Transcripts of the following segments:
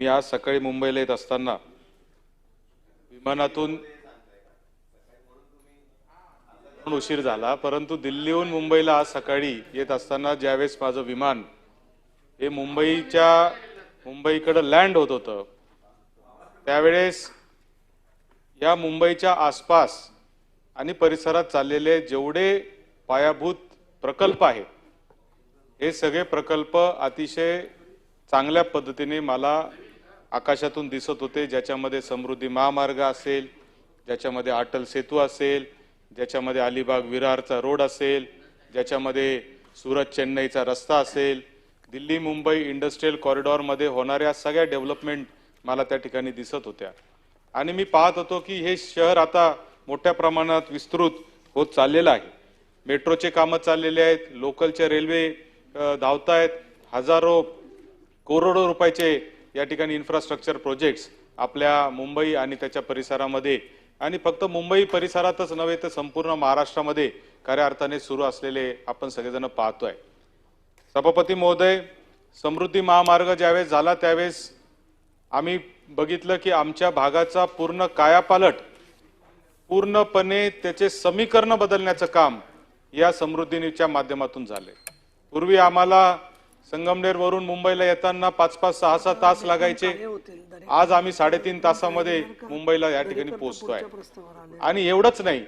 मी आज सकाळी मुंबईला येत असताना विमानातून उशीर झाला परंतु दिल्लीहून मुंबईला आज सकाळी येत असताना ज्यावेळेस माझं विमान हे मुंबईच्या मुंबईकडं लँड होत होतं त्यावेळेस या मुंबईच्या आसपास आणि परिसरात चाललेले जेवढे पायाभूत प्रकल्प आहेत हे सगळे प्रकल्प अतिशय चांगल्या पद्धतीने मला आकाशातून दिसत होते ज्याच्यामध्ये समृद्धी महामार्ग असेल ज्याच्यामध्ये अटल सेतू असेल ज्याच्यामध्ये अलिबाग विरारचा रोड असेल ज्याच्यामध्ये सुरत चेन्नईचा रस्ता असेल दिल्ली मुंबई इंडस्ट्रीयल कॉरिडॉरमध्ये होणाऱ्या सगळ्या डेव्हलपमेंट मला त्या ठिकाणी दिसत होत्या. आणि मी पाहत होतो की हे शहर आता मोठ्या प्रमाणात विस्तृत होत चाललेलं आहे. मेट्रोचे कामं चाललेले आहेत लोकलच्या रेल्वे धावत धावतायत हजारो करोडो रुपयाचे या ठिकाणी इन्फ्रास्ट्रक्चर प्रोजेक्ट्स आपल्या मुंबई आणि त्याच्या परिसरामध्ये आणि फक्त मुंबई परिसरातच नव्हे तर संपूर्ण महाराष्ट्रामध्ये खऱ्या अर्थाने सुरू असलेले आपण सगळेजण पाहतोय. सभापती महोदय समृद्धी महामार्ग ज्यावेळेस झाला त्यावेळेस आम्ही बघितलं की आमच्या भागाचा पूर्ण कायापालट पूर्णपणे त्याचे समीकरण बदलण्याचं काम या समृद्धीच्या माध्यमातून झाले पूर्वी आम्हाला संगमनेरवरून मुंबईला येताना पाच पाच सहा सहा तास लागायचे. आज आम्ही साडेतीन तासामध्ये मुंबईला या ठिकाणी पोहोचतोय. आणि एवढंच नाही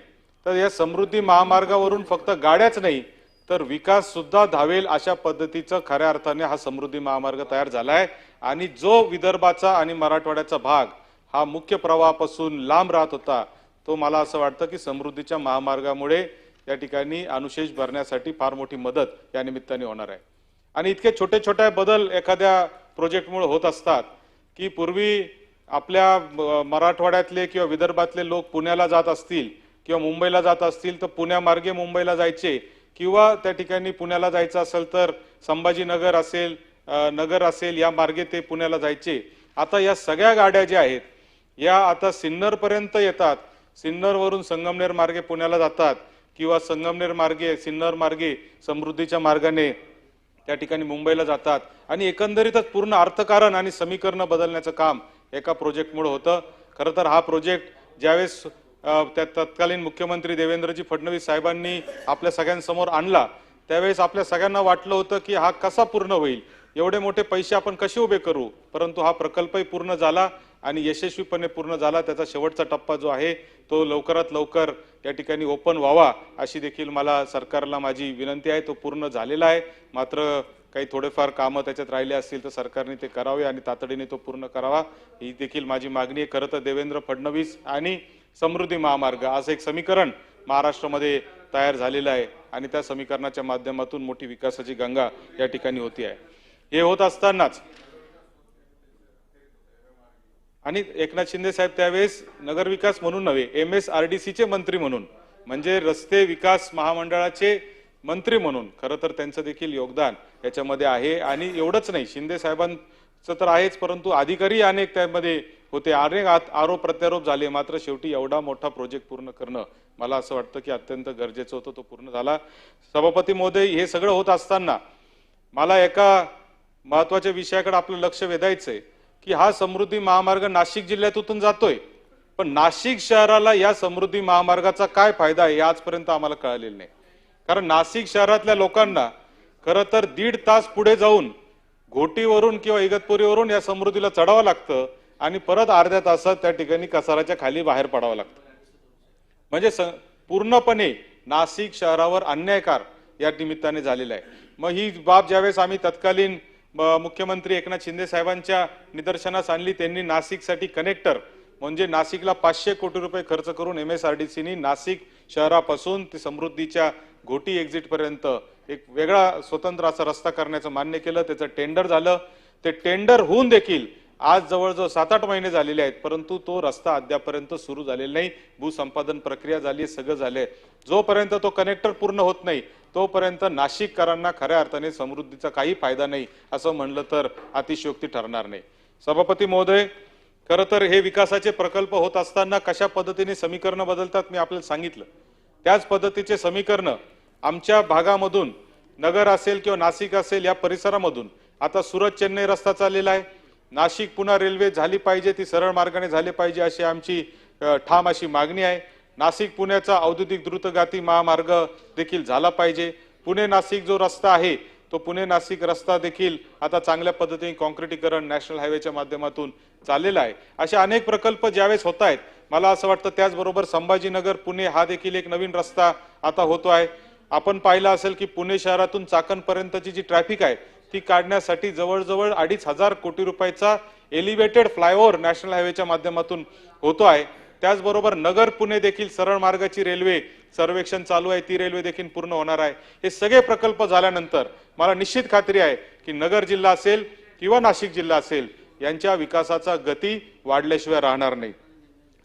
तर या समृद्धी महामार्गावरून फक्त गाड्याच नाही तर विकास सुद्धा धावेल अशा पद्धतीचं खऱ्या अर्थाने हा समृद्धी महामार्ग तयार झालाय. आणि जो विदर्भाचा आणि मराठवाड्याचा भाग हा मुख्य प्रवाहापासून लांब राहत होता तो मला असं वाटतं की समृद्धीच्या महामार्गामुळे या ठिकाणी अनुशेष भरण्यासाठी फार मोठी मदत या निमित्ताने होणार आहे. आणि इतके छोटे छोटे बदल एखाद्या प्रोजेक्टमुळे होत असतात की पूर्वी आपल्या मराठवाड्यातले किंवा विदर्भातले लोक पुण्याला जात असतील किंवा मुंबईला जात असतील तर पुण्यामार्गे मुंबईला जायचे किंवा त्या ठिकाणी पुण्याला जायचं असेल तर संभाजीनगर असेल नगर असेल या मार्गे ते पुण्याला जायचे. आता या सगळ्या गाड्या ज्या आहेत या आता सिन्नरपर्यंत येतात. सिन्नरवरून संगमनेर मार्गे पुण्याला जातात किंवा संगमनेर मार्गे सिन्नर मार्गे समृद्धीच्या मार्गाने त्या ठिकाणी मुंबईला जातात. आणि एकंदरीतच पूर्ण अर्थकारण आणि समीकरणं बदलण्याचं काम एका प्रोजेक्टमुळं होतं. खरं तर हा प्रोजेक्ट ज्यावेळेस त्या तत्कालीन मुख्यमंत्री देवेंद्रजी फडणवीस साहेबांनी आपल्या सगळ्यांसमोर आणला त्यावेळेस आपल्या सगळ्यांना वाटलं होतं की हा कसा पूर्ण होईल? एवढे मोठे पैसे आपण कसे उभे करू? परंतु हा प्रकल्पही पूर्ण झाला. आणि यशस्वीपणे पूर्ण झाला त्याचा शेवटचा टप्पा जो आहे तो लवकरात लवकर या ठिकाणी ओपन व्हावा अशी देखील मला सरकारला माझी विनंती आहे. तो पूर्ण झालेला आहे. मात्र काही थोडेफार कामं त्याच्यात राहिले असतील तर सरकारने ते करावे आणि तातडीने तो पूर्ण करावा. ही देखील माझी मागणी आहे. खरं तर देवेंद्र फडणवीस आणि समृद्धी महामार्ग असं एक समीकरण महाराष्ट्रामध्ये तयार झालेलं आहे आणि त्या समीकरणाच्या माध्यमातून मोठी विकासाची गंगा या ठिकाणी होती आहे. हे होत असतानाच आणि एकनाथ शिंदे साहेब त्यावेळेस नगरविकास म्हणून नव्हे एम एस आर डी सीचे मंत्री म्हणून म्हणजे रस्ते विकास महामंडळाचे मंत्री म्हणून खरं तर त्यांचं देखील योगदान याच्यामध्ये आहे. आणि एवढंच नाही शिंदे साहेबांचं तर आहेच परंतु अधिकारी अनेक त्यामध्ये होते. अनेक आत- आरोप प्रत्यारोप झाले. मात्र शेवटी एवढा मोठा प्रोजेक्ट पूर्ण करणं मला असं वाटतं की अत्यंत गरजेचं होतं तो पूर्ण झाला. सभापती महोदय हे सगळं होत असताना मला एका महत्त्वाच्या विषयाकडे आपलं लक्ष वेधायचं आहे की हा समृद्धी महामार्ग नाशिक जिल्ह्यातून जातोय. पण नाशिक शहराला या समृद्धी महामार्गाचा काय फायदा आहे आजपर्यंत आम्हाला कळलेलं नाही. कारण नाशिक शहरातल्या लोकांना खरं तर दीड तास पुढे जाऊन घोटीवरून किंवा इगतपुरीवरून या समृद्धीला चढावं लागतं आणि परत अर्ध्या तासात त्या ठिकाणी कसाराच्या खाली बाहेर पडावं लागतं. म्हणजे स- पूर्णपणे नाशिक शहरावर अन्यायकार या निमित्ताने झालेला आहे. मग ही बाब ज्यावेळेस आम्ही तत्कालीन मुख्यमंत्री एकनाथ शिंदे साहेबांच्या निदर्शनास आणली. त्यांनी नाशिकसाठी कनेक्टर म्हणजे नाशिकला पाचशे कोटी रुपये खर्च करून एम एस आर डी सीनी नाशिक शहरापासून ते समृद्धीच्या घोटी एक्झिटपर्यंत एक वेगळा स्वतंत्र असा रस्ता करण्याचं मान्य केलं. त्याचं टेंडर झालं. ते टेंडर होऊन देखील आज जवळजवळ सात आठ महिने झालेले आहेत परंतु तो रस्ता अद्यापर्यंत सुरू झालेला नाही. भूसंपादन प्रक्रिया झाली सगळं झालंय. जोपर्यंत तो कनेक्टर पूर्ण होत नाही तोपर्यंत नाशिककरांना खऱ्या अर्थाने समृद्धीचा काही फायदा नाही असं म्हणलं तर अतिशयोक्ती ठरणार नाही. सभापती महोदय खरं तर हे विकासाचे प्रकल्प होत असताना कशा पद्धतीने समीकरणं बदलतात मी आपल्याला सांगितलं. त्याच पद्धतीचे समीकरणं आमच्या भागामधून नगर असेल किंवा नाशिक असेल या परिसरामधून आता सुरत चेन्नई रस्ता चाललेला आहे. नाशिक पुन्हा रेल्वे झाली पाहिजे ती सरळ मार्गाने झाली पाहिजे अशी आमची ठाम अशी मागणी आहे. नाशिक पुण्याचा औद्योगिक द्रुतगाती महामार्ग देखील झाला पाहिजे. पुणे नाशिक जो रस्ता आहे तो पुणे नाशिक रस्ता देखील आता चांगल्या पद्धतीने कॉन्क्रिटीकरण नॅशनल हायवेच्या माध्यमातून चाललेला आहे. असे अनेक प्रकल्प ज्यावेळेस होत आहेत मला असं वाटतं त्याचबरोबर संभाजीनगर पुणे हा देखील एक नवीन रस्ता आता होतो आहे. आपण पाहिलं असेल की पुणे शहरातून चाकणपर्यंतची जी ट्रॅफिक आहे ती काढण्यासाठी जवळजवळ अडीच हजार कोटी रुपयाचा एलिव्हेटेड फ्लायओव्हर नॅशनल हायवेच्या माध्यमातून होतो आहे. त्याचबरोबर नगर पुणे देखील सरळ मार्गाची रेल्वे सर्वेक्षण चालू आहे ती रेल्वे देखील पूर्ण होणार आहे. हे सगळे प्रकल्प झाल्यानंतर मला निश्चित खात्री आहे की नगर जिल्हा असेल किंवा नाशिक जिल्हा असेल यांच्या विकासाचा गती वाढल्याशिवाय राहणार नाही.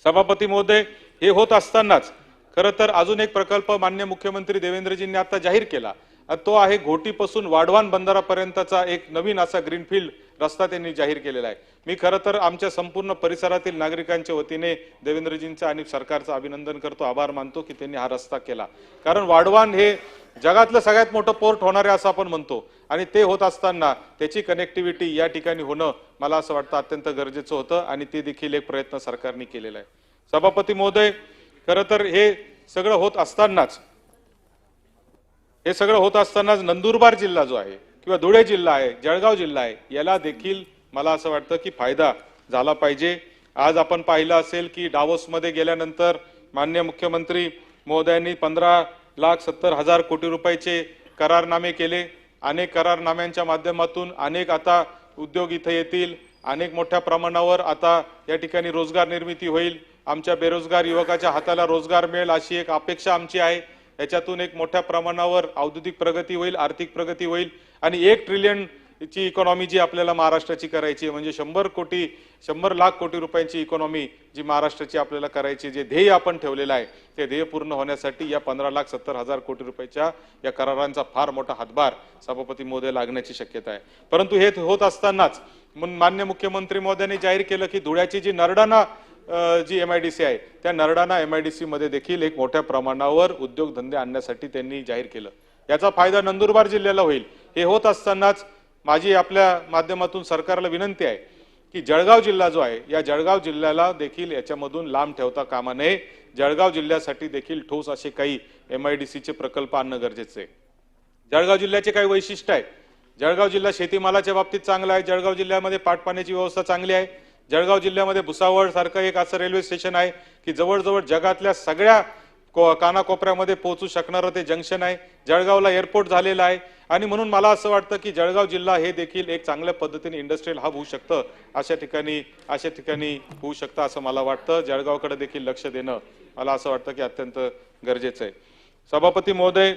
सभापती महोदय हे होत असतानाच खरं तर अजून एक प्रकल्प मान्य मुख्यमंत्री देवेंद्रजींनी आता जाहीर केला. आणि तो आहे घोटीपासून वाढवान बंदरापर्यंतचा एक नवीन असा ग्रीनफील्ड रस्ता त्यांनी जाहीर केलेला आहे. मी खरं तर आमच्या संपूर्ण परिसरातील नागरिकांच्या वतीने देवेंद्रजींचं आणि सरकारचं अभिनंदन करतो आभार मानतो की त्यांनी हा रस्ता केला. कारण वाढवान हे जगातलं सगळ्यात मोठं पोर्ट होणार आहे असं आपण म्हणतो. आणि ते होत असताना त्याची कनेक्टिव्हिटी या ठिकाणी होणं मला असं वाटतं अत्यंत गरजेचं होतं आणि ते देखील एक प्रयत्न सरकारने केलेला आहे. सभापती महोदय खरं तर हे सगळं होत असतानाच हे सगळं होत असतानाच नंदुरबार जिल्हा जो आहे किंवा धुळे जिल्हा आहे जळगाव जिल्हा आहे याला देखील मला असं वाटतं की फायदा झाला पाहिजे. आज आपण पाहिलं असेल की डावोसमध्ये गेल्यानंतर मान्य मुख्यमंत्री महोदयांनी पंधरा लाख सत्तर हजार कोटी रुपयाचे करारनामे केले. अनेक करारनाम्यांच्या माध्यमातून अनेक आता उद्योग इथे येतील. अनेक मोठ्या प्रमाणावर आता या ठिकाणी रोजगार निर्मिती होईल. आमच्या बेरोजगार युवकाच्या हाताला रोजगार मिळेल अशी एक अपेक्षा आमची आहे. याच्यातून एक मोठ्या प्रमाणावर औद्योगिक प्रगती होईल आर्थिक प्रगती होईल. आणि एक ट्रिलियन ची इकॉनॉमी जी आपल्याला महाराष्ट्राची करायची आहे म्हणजे शंभर कोटी शंभर लाख कोटी रुपयांची इकॉनॉमी जी महाराष्ट्राची आपल्याला करायची जे ध्येय आपण ठेवलेलं आहे ते ध्येय पूर्ण होण्यासाठी या पंधरा लाख सत्तर हजार कोटी रुपयाच्या या करारांचा फार मोठा हातभार सभापती महोदय लागण्याची शक्यता आहे. परंतु हे होत असतानाच मान्य मुख्यमंत्री महोदयांनी जाहीर केलं की धुळ्याची जी नरडाणा जी एम आय डी सी आहे त्या Nardana M I D C मध्ये देखील एक मोठ्या प्रमाणावर उद्योगधंदे आणण्यासाठी त्यांनी जाहीर केलं. याचा फायदा नंदुरबार जिल्ह्याला होईल. हे होत असतानाच माझी आपल्या माध्यमातून सरकारला विनंती आहे की जळगाव जिल्हा जो आहे या जळगाव जिल्ह्याला देखील याच्यामधून लांब ठेवता कामा नये. जळगाव जिल्ह्यासाठी देखील ठोस असे काही एम आय डी सीचे प्रकल्प आणणं गरजेचं आहे. जळगाव जिल्ह्याचे काही वैशिष्ट्य आहे. जळगाव जिल्हा शेतीमालाच्या बाबतीत चांगला आहे. जळगाव जिल्ह्यामध्ये पाटपाण्याची व्यवस्था चांगली आहे. जळगाव जिल्ह्यामध्ये भुसावळ सारखं एक असं रेल्वे स्टेशन आहे की जवळजवळ जगातल्या सगळ्या को- कानाकोपऱ्यामध्ये पोहोचू शकणारं ते जंक्शन आहे. जळगावला एअरपोर्ट झालेला आहे. आणि म्हणून मला असं वाटतं की जळगाव जिल्हा हे देखील एक चांगल्या पद्धतीने इंडस्ट्रियल हब होऊ शकतं. अशा ठिकाणी अशा ठिकाणी होऊ शकतं असं मला वाटतं. जळगावकडे देखील लक्ष देणं मला असं वाटतं की अत्यंत गरजेचं आहे. सभापती महोदय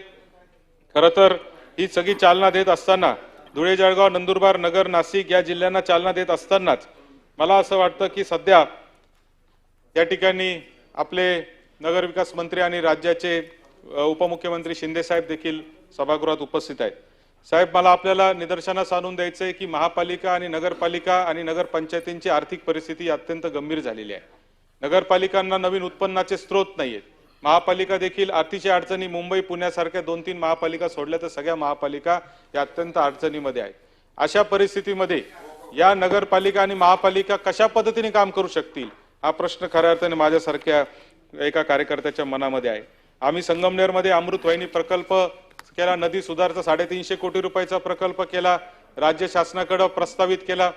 खरं तर ही सगळी चालना देत असताना धुळे जळगाव नंदुरबार नगर नाशिक या जिल्ह्यांना चालना देत असतानाच मला असं वाटतं की सध्या या ठिकाणी आपले नगरविकास मंत्री आणि राज्याचे उपमुख्यमंत्री शिंदे साहेब देखील सभागृहात उपस्थित आहेत. साहेब मला आपल्याला निदर्शनास आणून द्यायचं आहे की महापालिका आणि नगरपालिका आणि नगरपंचायतींची आर्थिक परिस्थिती अत्यंत गंभीर झालेली आहे. नगरपालिकांना नवीन उत्पन्नाचे स्रोत नाही आहेत महापालिका देखील अतिशय अडचणी मुंबई पुण्यासारख्या दोन तीन महापालिका सोडल्या तर सगळ्या महापालिका या अत्यंत अडचणीमध्ये आहेत. अशा परिस्थितीमध्ये या नगरपालिका आणि महापालिका कशा पद्धतीने काम करू शकतील? हा प्रश्न खऱ्या अर्थाने माझ्यासारख्या एका कार्यकर्त्याच्या मनामध्ये आहे. आम्ही संगमनेरमध्ये अमृतवाहिनी प्रकल्प केला नदी सुधारचा साडेतीनशे कोटी रुपयाचा प्रकल्प केला राज्य शासनाकडं प्रस्तावित केला.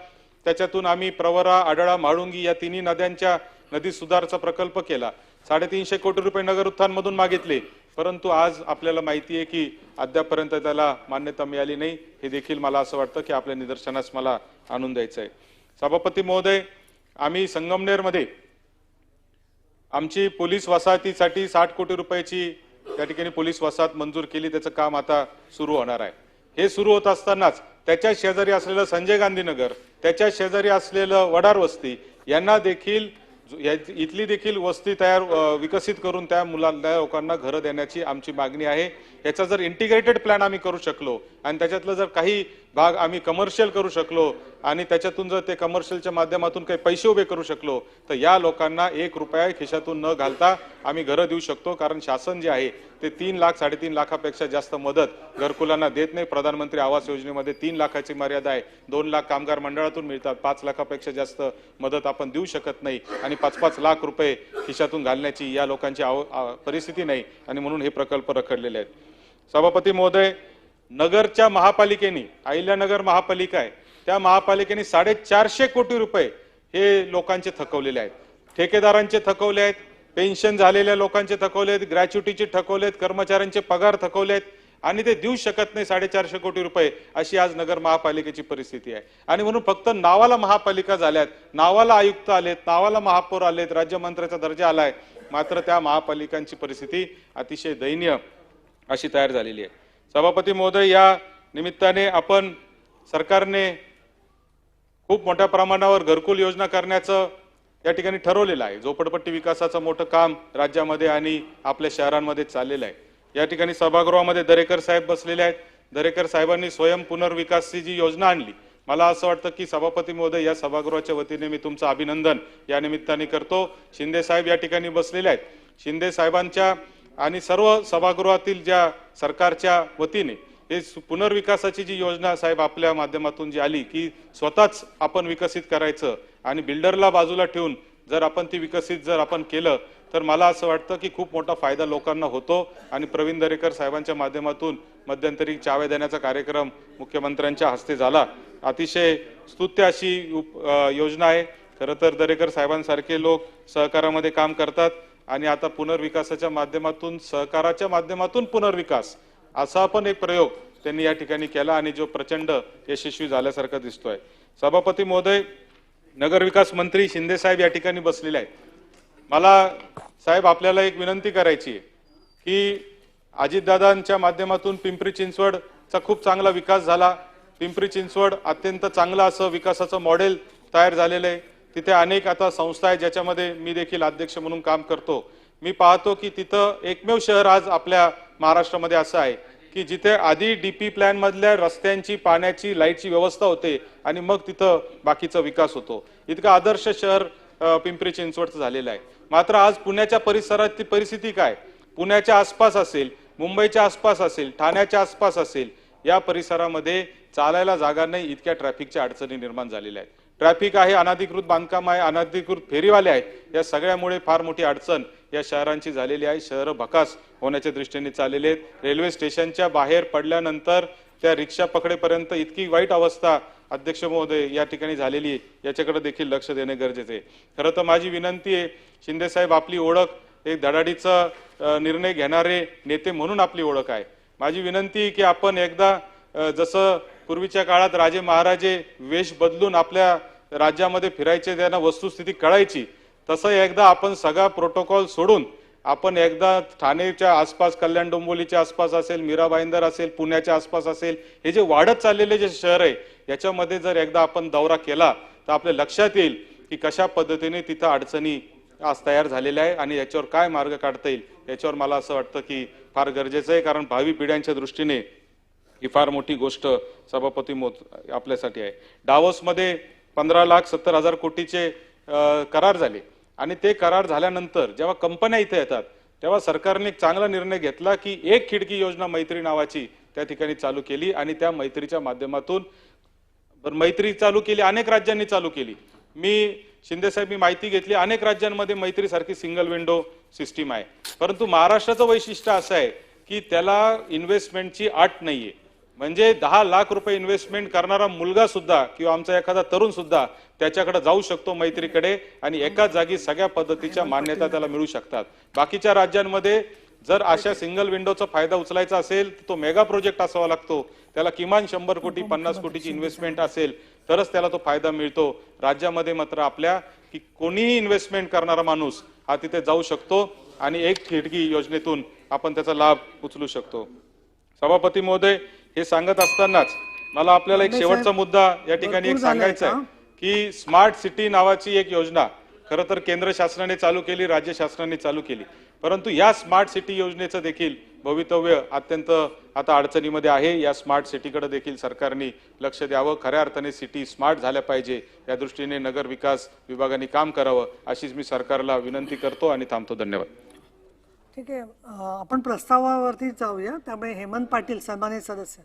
त्याच्यातून आम्ही प्रवरा आडळा म्हाळुंगी या तिन्ही नद्यांच्या नदी सुधारचा प्रकल्प केला. साडेतीनशे कोटी रुपये नगर उत्थानमधून मागितले. परंतु आज आपल्याला माहिती आहे की अद्यापर्यंत त्याला मान्यता मिळाली नाही. हे देखील मला असं वाटतं की आपल्या निदर्शनास मला आणून द्यायचं आहे सभापती महोदय आम्ही संगमनेरमध्ये आमची पोलीस वसाहतीसाठी साठ कोटी रुपयाची त्या ठिकाणी पोलीस वसाहत मंजूर केली. त्याचं काम आता सुरू होणार आहे. हे सुरू होत असतानाच त्याच्या शेजारी असलेलं संजय गांधी नगर त्याच्या शेजारी असलेलं वडार वस्ती यांना देखील या- इथली देखील वस्ती तयार विकसित करून त्या मुलांना लोकांना घरं देण्याची आमची मागणी आहे. याचा जर इंटिग्रेटेड प्लॅन आम्ही करू शकलो आणि त्याच्यातलं जर काही भाग आम्ही कमर्शियल करू शकलो आणि त्याच्यातून जर ते कमर्शियलच्या माध्यमातून काही पैसे उभे करू शकलो तर या लोकांना एक रुपया खिशातून न घालता आम्ही घरं देऊ शकतो कारण शासन जे आहे ते तीन लाख साडेतीन लाखापेक्षा जास्त मदत घरकुलांना देत नाही. प्रधानमंत्री आवास योजनेमध्ये तीन लाखाची मर्यादा आहे. दोन लाख कामगार मंडळातून मिळतात. पाच लाखापेक्षा जास्त मदत आपण देऊ शकत नाही. आणि पाच पाच लाख रुपये खिशातून घालण्याची या लोकांची आव परिस्थिती नाही. आणि म्हणून हे प्रकल्प रखडलेले आहेत. सभापती महोदय नगरच्या महापालिकेने अहिल्यानगर महापालिका आहे त्या महापालिकेने साडेचारशे कोटी रुपये हे लोकांचे थकवलेले आहेत. ठेकेदारांचे थकवले आहेत पेन्शन झालेल्या लोकांचे थकवले आहेत ग्रॅच्युटीचे थकवले आहेत कर्मचाऱ्यांचे पगार थकवले आहेत आणि ते देऊ शकत नाही साडेचारशे कोटी रुपये अशी आज नगर महापालिकेची परिस्थिती आहे. आणि म्हणून फक्त नावाला महापालिका झाल्यात नावाला आयुक्त आलेत नावाला महापौर आलेत राज्यमंत्र्याचा दर्जा आलाय मात्र त्या महापालिकांची परिस्थिती अतिशय दयनीय. अशी तयार झालेली आहे. सभापती महोदय या निमित्ताने आपण सरकारने खूप मोठ्या प्रमाणावर घरकुल योजना करण्याचं या ठिकाणी ठरवलेलं आहे. झोपडपट्टी विकासाचं मोठं काम राज्यामध्ये आणि आपल्या शहरांमध्ये चाललेलं आहे. या ठिकाणी सभागृहामध्ये दरेकर साहेब बसलेले आहेत. दरेकर साहेबांनी स्वयं पुनर्विकासची जी योजना आणली मला असं वाटतं की सभापती महोदय या सभागृहाच्या वतीने मी तुमचं अभिनंदन या निमित्ताने करतो. शिंदे साहेब या ठिकाणी बसलेले आहेत. शिंदे साहेबांच्या आणि सर्व सभागृहातील ज्या सरकारच्या वतीने हे पुनर्विकासाची जी योजना साहेब आपल्या माध्यमातून जी आली की स्वतःच आपण विकसित करायचं आणि बिल्डरला बाजूला ठेवून जर आपण ती विकसित जर आपण केलं तर मला असं वाटतं की खूप मोठा फायदा लोकांना होतो. आणि प्रवीण दरेकर साहेबांच्या माध्यमातून मध्यंतरी चावे देण्याचा कार्यक्रम मुख्यमंत्र्यांच्या हस्ते झाला. अतिशय स्तुत्य अशी उप- योजना आहे. खरं तर दरेकर साहेबांसारखे लोक सहकारामध्ये काम करतात. आणि आता पुनर्विकासाच्या माध्यमातून सहकाराच्या माध्यमातून पुनर्विकास असा पण एक प्रयोग त्यांनी या ठिकाणी केला आणि जो प्रचंड यशस्वी झाल्यासारखा दिसतोय. सभापती महोदय नगरविकास मंत्री शिंदे साहेब या ठिकाणी बसलेले आहेत. मला साहेब आपल्याला एक विनंती करायची आहे की अजितदादांच्या माध्यमातून पिंपरी चिंचवडचा खूप चांगला विकास झाला. पिंपरी चिंचवड अत्यंत चांगलं असं विकासाचं मॉडेल तयार झालेलं आहे. तिथे अनेक आता संस्था आहेत ज्याच्यामध्ये मी देखील अध्यक्ष म्हणून काम करतो. मी पाहतो की तिथं एकमेव शहर आज आपल्या महाराष्ट्रामध्ये असं आहे की जिथे आधी डी पी प्लॅनमधल्या रस्त्यांची पाण्याची लाईटची व्यवस्था होते आणि मग तिथं बाकीचा विकास होतो. इतकं आदर्श शहर पिंपरी चिंचवडचं झालेलं आहे. मात्र आज पुण्याच्या परिसरातली परिस्थिती काय? पुण्याच्या आसपास असेल मुंबईच्या आसपास असेल ठाण्याच्या आसपास असेल या परिसरामध्ये चालायला जागा नाही इतक्या ट्रॅफिकच्या अडचणी निर्माण झालेल्या आहेत. ट्रॅफिक आहे अनधिकृत बांधकाम आहे अनधिकृत फेरीवाले आहेत या सगळ्यामुळे फार मोठी अडचण या शहरांची झालेली आहे. शहरं भकास होण्याच्या दृष्टीने चाललेले आहेत. रेल्वे स्टेशनच्या बाहेर पडल्यानंतर त्या रिक्षा पकडेपर्यंत इतकी वाईट अवस्था अध्यक्ष महोदय या ठिकाणी झालेली आहे. याच्याकडे देखील लक्ष देणे गरजेचे आहे. खरं तर माझी विनंती आहे शिंदेसाहेब आपली ओळख एक धडाडीचा निर्णय घेणारे नेते म्हणून आपली ओळख आहे. माझी विनंती आहे की आपण एकदा जसं पूर्वीच्या काळात राजे महाराजे वेश बदलून आपल्या राज्यामध्ये फिरायचे त्यांना वस्तुस्थिती कळायची तसं एकदा आपण सगळा प्रोटोकॉल सोडून आपण एकदा ठाणेच्या आसपास कल्याण डोंबोलीच्या आसपास असेल मीरा भाईंदर असेल पुण्याच्या आसपास असेल हे जे वाढत चाललेले जे शहर आहे याच्यामध्ये जर एकदा आपण दौरा केला तर आपल्या लक्षात येईल की कशा पद्धतीने तिथं अडचणी आज तयार झालेल्या आहे आणि याच्यावर काय मार्ग काढता येईल याच्यावर मला असं वाटतं की फार गरजेचं आहे कारण भावी पिढ्यांच्या दृष्टीने ही फार मोठी गोष्ट सभापती मोत आपल्यासाठी आहे. डावोसमध्ये पंधरा लाख सत्तर हजार कोटीचे करार झाले. आणि ते करार झाल्यानंतर जेव्हा कंपन्या इथे येतात तेव्हा सरकारने एक चांगला निर्णय घेतला की एक खिडकी योजना मैत्री नावाची त्या ठिकाणी चालू केली आणि त्या मैत्रीच्या माध्यमातून बरं मैत्री चालू केली अनेक राज्यांनी चालू केली. मी शिंदेसाहेब मी माहिती घेतली अनेक राज्यांमध्ये मैत्रीसारखी सिंगल विंडो सिस्टीम आहे. परंतु महाराष्ट्राचं वैशिष्ट्य असं आहे की त्याला इन्व्हेस्टमेंटची अट आहे म्हणजे दहा लाख रुपये इन्व्हेस्टमेंट करणारा मुलगा सुद्धा किंवा आमचा एखादा तरुण सुद्धा त्याच्याकडे जाऊ शकतो मैत्रीकडे आणि एकाच जागी सगळ्या पद्धतीच्या मान्यता त्याला मिळू शकतात. बाकीच्या राज्यांमध्ये जर अशा सिंगल विंडोचा फायदा उचलायचा असेल तर तो मेगा प्रोजेक्ट असावा लागतो. त्याला किमान शंभर कोटी पन्नास कोटीची इन्व्हेस्टमेंट असेल तरच त्याला तो फायदा मिळतो. राज्यामध्ये मात्र आपल्या की कोणीही इन्व्हेस्टमेंट करणारा माणूस हा तिथे जाऊ शकतो आणि एक खिडकी योजनेतून आपण त्याचा लाभ उचलू शकतो. सभापती महोदय हे सांगत असतानाच मला आपल्याला एक शेवटचा मुद्दा या ठिकाणी एक सांगायचा आहे की? स्मार्ट सिटी नावाची एक योजना खरं तर केंद्र शासनाने चालू केली राज्य शासनाने चालू केली. परंतु या स्मार्ट सिटी योजनेचं देखील भवितव्य अत्यंत आता अडचणीमध्ये आहे. या स्मार्ट सिटीकडे देखील सरकारने लक्ष द्यावं. खऱ्या अर्थाने सिटी स्मार्ट झाल्या पाहिजे. या दृष्टीने नगर विकास विभागाने काम करावं अशीच मी सरकारला विनंती करतो आणि थांबतो. धन्यवाद. ठीक आहे. आपण प्रस्तावावरती जाऊया. त्यामुळे हेमंत पाटील सन्मानित सदस्य.